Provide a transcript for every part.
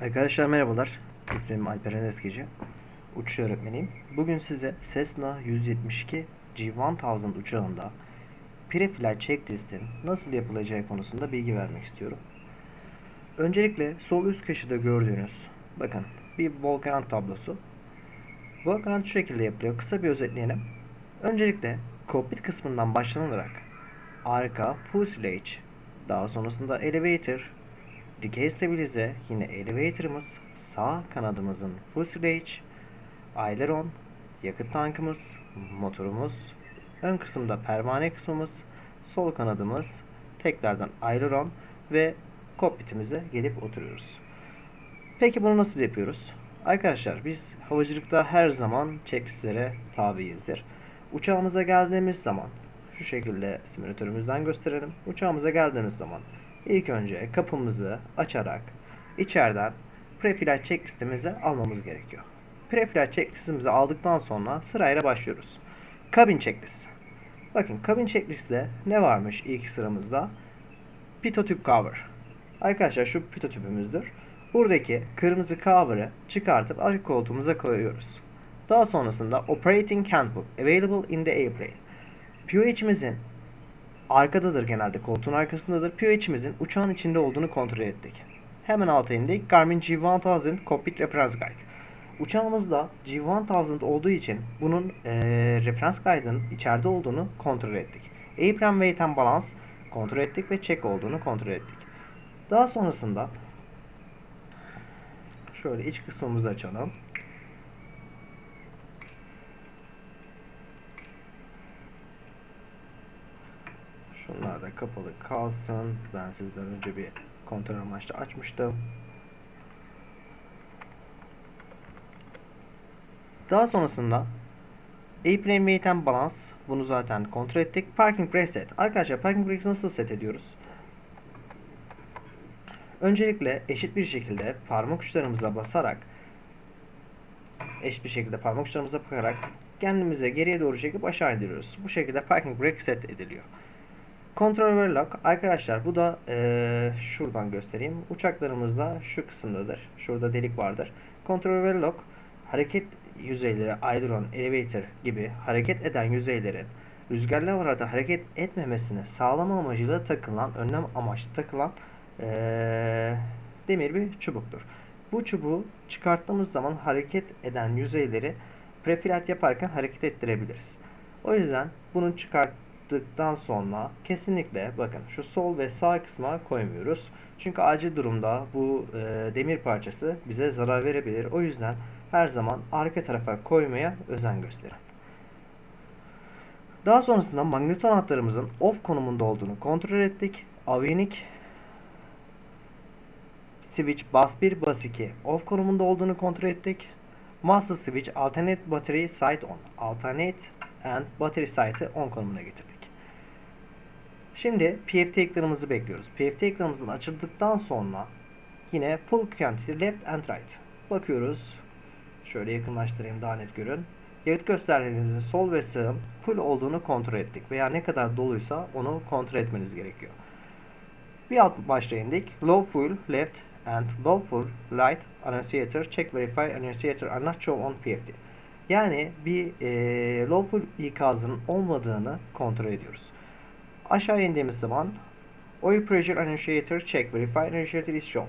Arkadaşlar merhabalar. İsmim Alperen Eskici. Uçuş öğretmeniyim. Bugün size Cessna 172 G1000 uçağında Preflight Checklist'in nasıl yapılacağı konusunda bilgi vermek istiyorum. Öncelikle sol üst köşede gördüğünüz bakın bir Volcant tablosu. Volcant şu şekilde yapılıyor. Kısa bir özetleyelim. Öncelikle kokpit kısmından başlanarak arka fuselage, daha sonrasında elevator, Dikey stabilize yine elevator'ımız, sağ kanadımızın fuselage, aileron, yakıt tankımız, motorumuz, ön kısımda pervane kısmımız, sol kanadımız, tekrardan aileron ve kokpitimize gelip oturuyoruz. Peki bunu nasıl yapıyoruz? Arkadaşlar biz havacılıkta her zaman checklistlere tabiyizdir. Uçağımıza geldiğimiz zaman şu şekilde simülatörümüzden gösterelim. Uçağımıza geldiğimiz zaman İlk önce kapımızı açarak içeriden preflight checklistimizi almamız gerekiyor. Preflight checklistimizi aldıktan sonra sırayla başlıyoruz. Cabin checklist. Bakın cabin checklistte ne varmış ilk sıramızda? Pitot tüp cover. Arkadaşlar şu pitot tüpümüzdür. Buradaki kırmızı cover'ı çıkartıp arka koltuğumuza koyuyoruz. Daha sonrasında Operating Handbook Available in the Airplane. POH'imizin arkadadır genelde koltuğun arkasındadır. POH'imizin uçağın içinde olduğunu kontrol ettik. Hemen alta indik. Garmin G1000 Cockpit Reference Guide. Uçağımızda G1000 olduğu için bunun e, referans guide'ın içeride olduğunu kontrol ettik. Apron Weight and Balance kontrol ettik ve check olduğunu kontrol ettik. Daha sonrasında şöyle iç kısmımızı açalım. Şunlar da kapalı kalsın. Ben sizden önce bir kontrol amaçlı açmıştım. Daha sonrasında Airplane Weight and Balance bunu zaten kontrol ettik. Parking Brake Set. Arkadaşlar Parking Brake nasıl set ediyoruz? Öncelikle eşit bir şekilde parmak uçlarımıza basarak eşit bir şekilde parmak uçlarımıza bakarak kendimize geriye doğru çekip aşağı indiriyoruz. Bu şekilde Parking Brake set ediliyor. Controller lock arkadaşlar bu da e, şuradan göstereyim. Uçaklarımızda şu kısımdadır. Şurada delik vardır. Controller lock hareket yüzeyleri, aileron, elevator gibi hareket eden yüzeylerin rüzgarlı havalarda hareket etmemesini sağlama amacıyla takılan, önlem amaçlı takılan e, demir bir çubuktur. Bu çubuğu çıkarttığımız zaman hareket eden yüzeyleri prefilat yaparken hareket ettirebiliriz. O yüzden bunu çıkart yaptıktan sonra kesinlikle bakın şu sol ve sağ kısma koymuyoruz. Çünkü acil durumda bu e, demir parçası bize zarar verebilir. O yüzden her zaman arka tarafa koymaya özen gösterin. Daha sonrasında magneto anahtarımızın off konumunda olduğunu kontrol ettik. Avionic switch bus 1 bus 2 off konumunda olduğunu kontrol ettik. Master switch alternate battery site on. Alternate and battery site'ı on konumuna getirdik. Şimdi PFT ekranımızı bekliyoruz. PFT ekranımızın açıldıktan sonra yine full quantity left and right. Bakıyoruz. Şöyle yakınlaştırayım daha net görün. Yakıt göstergenizin sol ve sağın full olduğunu kontrol ettik. Veya ne kadar doluysa onu kontrol etmeniz gerekiyor. Bir alt başta indik. Low full left and low full right annunciator check verify annunciator are not shown on PFT. Yani bir e, low full ikazının olmadığını kontrol ediyoruz. Aşağı indiğimiz zaman Oil Pressure Annunciator Check Verify Annunciator is shown.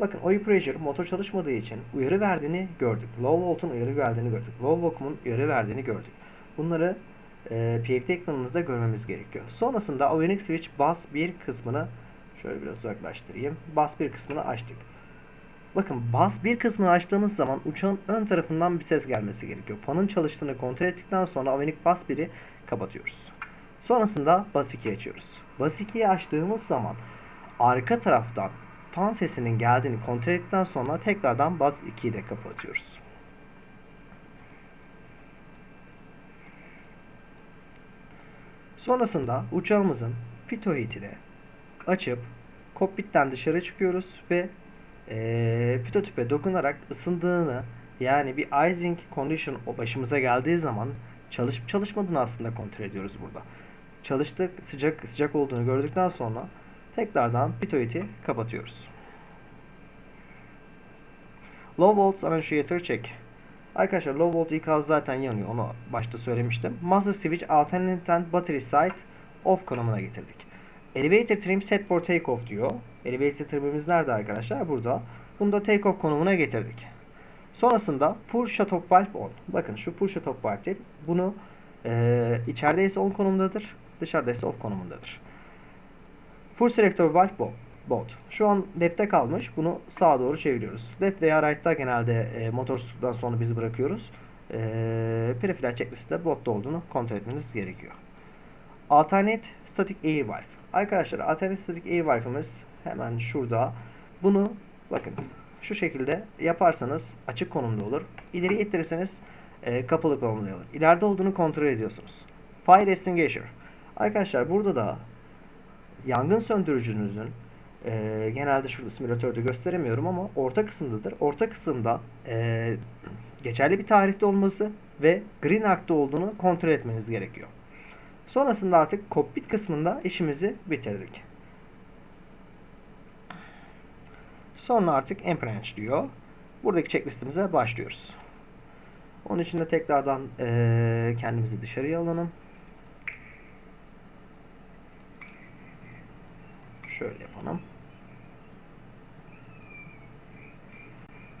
Bakın Oil Pressure motor çalışmadığı için uyarı verdiğini gördük. Low Volt'un uyarı verdiğini gördük. Low Vacuum'un uyarı verdiğini gördük. Bunları e, PFT ekranımızda görmemiz gerekiyor. Sonrasında Avionics Switch Bus 1 kısmını şöyle biraz uzaklaştırayım. Bus 1 kısmını açtık. Bakın bas bir kısmını açtığımız zaman uçağın ön tarafından bir ses gelmesi gerekiyor. Fanın çalıştığını kontrol ettikten sonra Avionic bas 1'i kapatıyoruz. Sonrasında bas 2'yi açıyoruz. Bas 2'yi açtığımız zaman arka taraftan fan sesinin geldiğini kontrol ettikten sonra tekrardan bas 2'yi de kapatıyoruz. Sonrasında uçağımızın pitot açıp kokpitten dışarı çıkıyoruz ve e, pitotüpe dokunarak ısındığını yani bir icing condition o başımıza geldiği zaman çalışıp çalışmadığını aslında kontrol ediyoruz burada. Çalıştık sıcak sıcak olduğunu gördükten sonra tekrardan pitoidi kapatıyoruz. Low volt annunciator check. Arkadaşlar low volt ikaz zaten yanıyor. Onu başta söylemiştim. Master switch alternate battery side off konumuna getirdik. Elevator trim set for takeoff diyor. Elevator trimimiz nerede arkadaşlar? Burada. Bunu da takeoff konumuna getirdik. Sonrasında full shut off valve on. Bakın şu full shut off valve değil. Bunu e, içerideyse on konumundadır. Dışarıdaysa off konumundadır. Full selector valve bo- bot. Şu an left'te kalmış. Bunu sağa doğru çeviriyoruz. Left veya right'ta genelde e, motor tuttuktan sonra bizi bırakıyoruz. E, Preflight checklist'te botta olduğunu kontrol etmeniz gerekiyor. Alternate static air valve. Arkadaşlar alternate static air valve'ımız hemen şurada. Bunu bakın şu şekilde yaparsanız açık konumda olur. İleri ittirirseniz e, kapalı konumda olur. İleride olduğunu kontrol ediyorsunuz. Fire extinguisher. Arkadaşlar burada da yangın söndürücünüzün e, genelde şurada simülatörde gösteremiyorum ama orta kısımdadır. Orta kısımda e, geçerli bir tarihte olması ve green arc'ta olduğunu kontrol etmeniz gerekiyor. Sonrasında artık kokpit kısmında işimizi bitirdik. Sonra artık Emprange diyor. Buradaki checklistimize başlıyoruz. Onun için de tekrardan eee, kendimizi dışarıya alalım. Şöyle yapalım.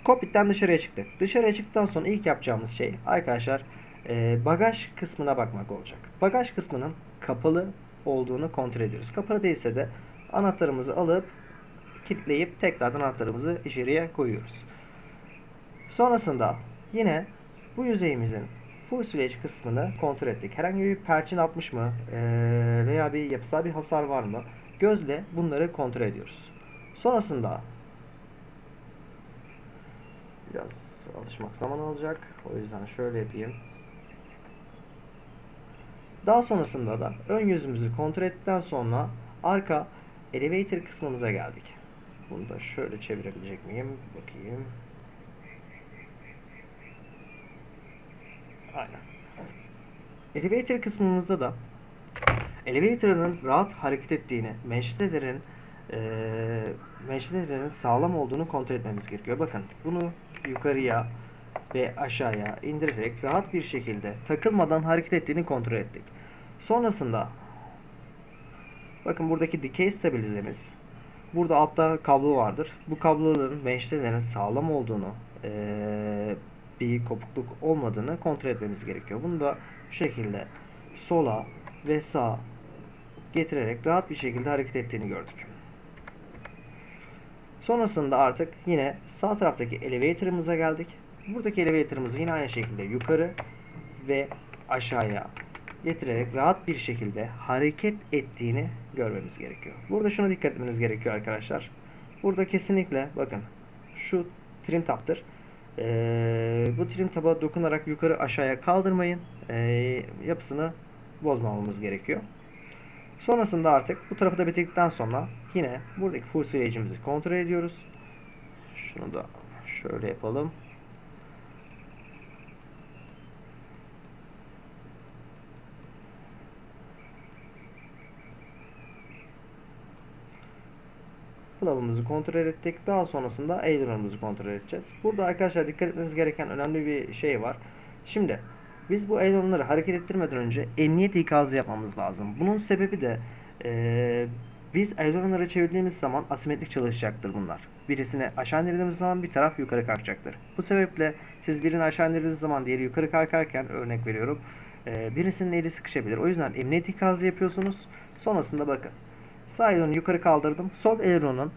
Kokpitten dışarıya çıktık. Dışarıya çıktıktan sonra ilk yapacağımız şey arkadaşlar eee, bagaj kısmına bakmak olacak. Bagaj kısmının kapalı olduğunu kontrol ediyoruz. Kapalı değilse de anahtarımızı alıp kilitleyip tekrardan anahtarımızı içeriye koyuyoruz. Sonrasında yine bu yüzeyimizin full süreç kısmını kontrol ettik. Herhangi bir perçin atmış mı eee, veya bir yapısal bir hasar var mı? Gözle bunları kontrol ediyoruz. Sonrasında biraz alışmak zaman alacak. O yüzden şöyle yapayım. Daha sonrasında da ön yüzümüzü kontrol ettikten sonra arka elevator kısmımıza geldik. Bunu da şöyle çevirebilecek miyim? Bakayım. Aynen. Elevator kısmımızda da elevator'ın rahat hareket ettiğini, menşetelerin eee menşetelerin sağlam olduğunu kontrol etmemiz gerekiyor. Bakın bunu yukarıya ve aşağıya indirerek rahat bir şekilde takılmadan hareket ettiğini kontrol ettik. Sonrasında bakın buradaki dikey stabilizemiz burada altta kablo vardır. Bu kabloların menşetelerin sağlam olduğunu eee, bir kopukluk olmadığını kontrol etmemiz gerekiyor. Bunu da şu şekilde sola ve sağa getirerek rahat bir şekilde hareket ettiğini gördük. Sonrasında artık yine sağ taraftaki elevator'ımıza geldik. Buradaki elevator'ımızı yine aynı şekilde yukarı ve aşağıya getirerek rahat bir şekilde hareket ettiğini görmemiz gerekiyor. Burada şuna dikkat etmeniz gerekiyor arkadaşlar. Burada kesinlikle bakın şu trim taptır. Ee, bu trim taba dokunarak yukarı aşağıya kaldırmayın. Ee, yapısını bozmamamız gerekiyor. Sonrasında artık bu tarafı da bitirdikten sonra yine buradaki full sürecimizi kontrol ediyoruz. Şunu da şöyle yapalım. Flow'umuzu kontrol ettik. Daha sonrasında aileron'umuzu kontrol edeceğiz. Burada arkadaşlar dikkat etmeniz gereken önemli bir şey var. Şimdi biz bu aileron'ları hareket ettirmeden önce emniyet ikazı yapmamız lazım. Bunun sebebi de eee, biz aileron'ları çevirdiğimiz zaman asimetrik çalışacaktır bunlar. Birisini aşağı indirdiğimiz zaman bir taraf yukarı kalkacaktır. Bu sebeple siz birini aşağı indirdiğiniz zaman diğeri yukarı kalkarken örnek veriyorum. eee, birisinin eli sıkışabilir. O yüzden emniyet ikazı yapıyorsunuz. Sonrasında bakın. Sağ elini yukarı kaldırdım. Sol aileron'un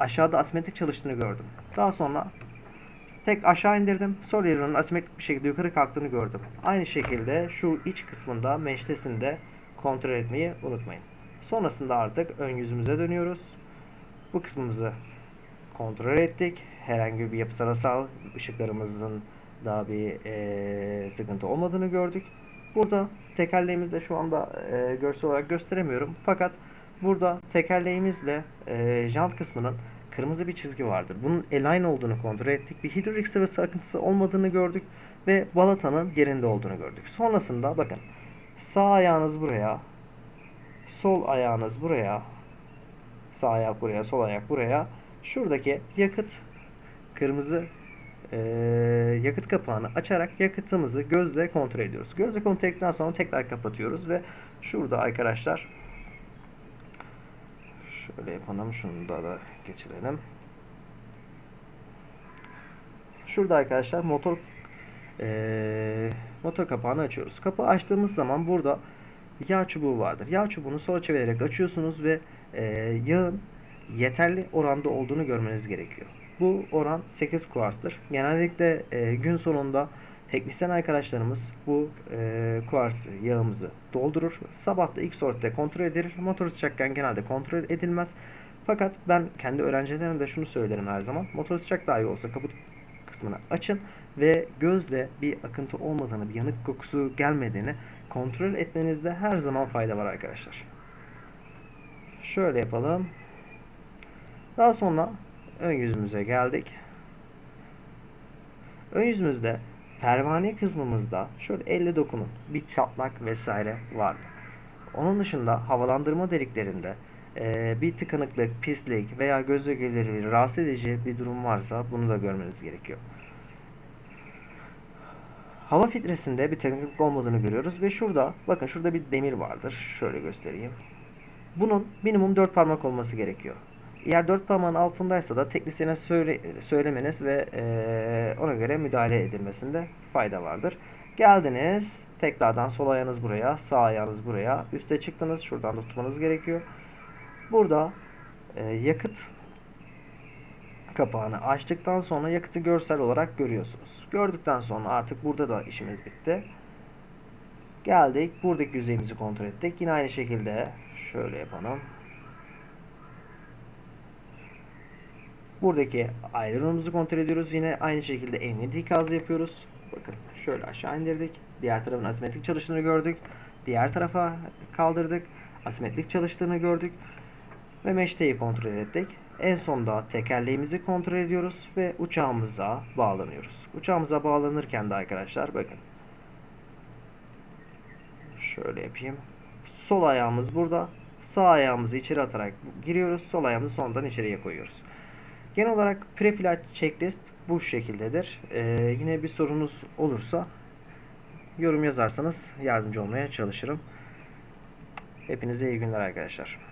aşağıda asimetrik çalıştığını gördüm. Daha sonra tek aşağı indirdim. Sol aileron'un asimetrik bir şekilde yukarı kalktığını gördüm. Aynı şekilde şu iç kısmında menştesinde kontrol etmeyi unutmayın. Sonrasında artık ön yüzümüze dönüyoruz. Bu kısmımızı kontrol ettik. Herhangi bir yapısal hasar ışıklarımızın daha bir eee, sıkıntı olmadığını gördük. Burada tekerleğimizde şu anda eee, görsel olarak gösteremiyorum. Fakat burada tekerleğimizle eee jant kısmının kırmızı bir çizgi vardır. Bunun align olduğunu kontrol ettik. Bir hidrolik sıvısı akıntısı olmadığını gördük ve balatanın yerinde olduğunu gördük. Sonrasında bakın sağ ayağınız buraya, sol ayağınız buraya, sağ ayak buraya, sol ayak buraya. Şuradaki yakıt kırmızı e, yakıt kapağını açarak yakıtımızı gözle kontrol ediyoruz. Gözle kontrol ettikten sonra tekrar kapatıyoruz ve şurada arkadaşlar şöyle yapalım şunu da, da geçirelim. Şurada arkadaşlar motor e, motor kapağını açıyoruz. Kapağı açtığımız zaman burada yağ çubuğu vardır. Yağ çubuğunu sola çevirerek açıyorsunuz ve e, yağın yeterli oranda olduğunu görmeniz gerekiyor. Bu oran 8 kuarstır. Genellikle e, gün sonunda teknisyen arkadaşlarımız bu e, kuarsı yağımızı doldurur. Sabah da ilk sortte kontrol edilir. Motor sıcakken genelde kontrol edilmez. Fakat ben kendi öğrencilerime de şunu söylerim her zaman. Motor sıcak dahi olsa kaput kısmını açın ve gözle bir akıntı olmadığını, bir yanık kokusu gelmediğini kontrol etmenizde her zaman fayda var arkadaşlar. Şöyle yapalım. Daha sonra ön yüzümüze geldik. Ön yüzümüzde pervane kısmımızda şöyle elle dokunun. Bir çatlak vesaire var mı? Onun dışında havalandırma deliklerinde e, bir tıkanıklık, pislik veya göze gelir rahatsız edici bir durum varsa bunu da görmeniz gerekiyor. Hava filtresinde bir tıkanıklık olmadığını görüyoruz ve şurada bakın şurada bir demir vardır. Şöyle göstereyim. Bunun minimum 4 parmak olması gerekiyor. Eğer 4 parmağın altındaysa da teknisyene söyle, söylemeniz ve eee, ona göre müdahale edilmesinde fayda vardır. Geldiniz. Tekrardan sol ayağınız buraya, sağ ayağınız buraya. Üste çıktınız. Şuradan da tutmanız gerekiyor. Burada eee, yakıt kapağını açtıktan sonra yakıtı görsel olarak görüyorsunuz. Gördükten sonra artık burada da işimiz bitti. Geldik. Buradaki yüzeyimizi kontrol ettik. Yine aynı şekilde şöyle yapalım. Buradaki ayrılığımızı kontrol ediyoruz. Yine aynı şekilde emniyet ikazı yapıyoruz. Bakın şöyle aşağı indirdik. Diğer tarafın asimetrik çalıştığını gördük. Diğer tarafa kaldırdık. Asimetrik çalıştığını gördük. Ve meşteyi kontrol ettik. En sonda tekerleğimizi kontrol ediyoruz ve uçağımıza bağlanıyoruz. Uçağımıza bağlanırken de arkadaşlar bakın. Şöyle yapayım. Sol ayağımız burada. Sağ ayağımızı içeri atarak giriyoruz. Sol ayağımızı sondan içeriye koyuyoruz. Genel olarak preflight checklist bu şekildedir. Ee, yine bir sorunuz olursa yorum yazarsanız yardımcı olmaya çalışırım. Hepinize iyi günler arkadaşlar.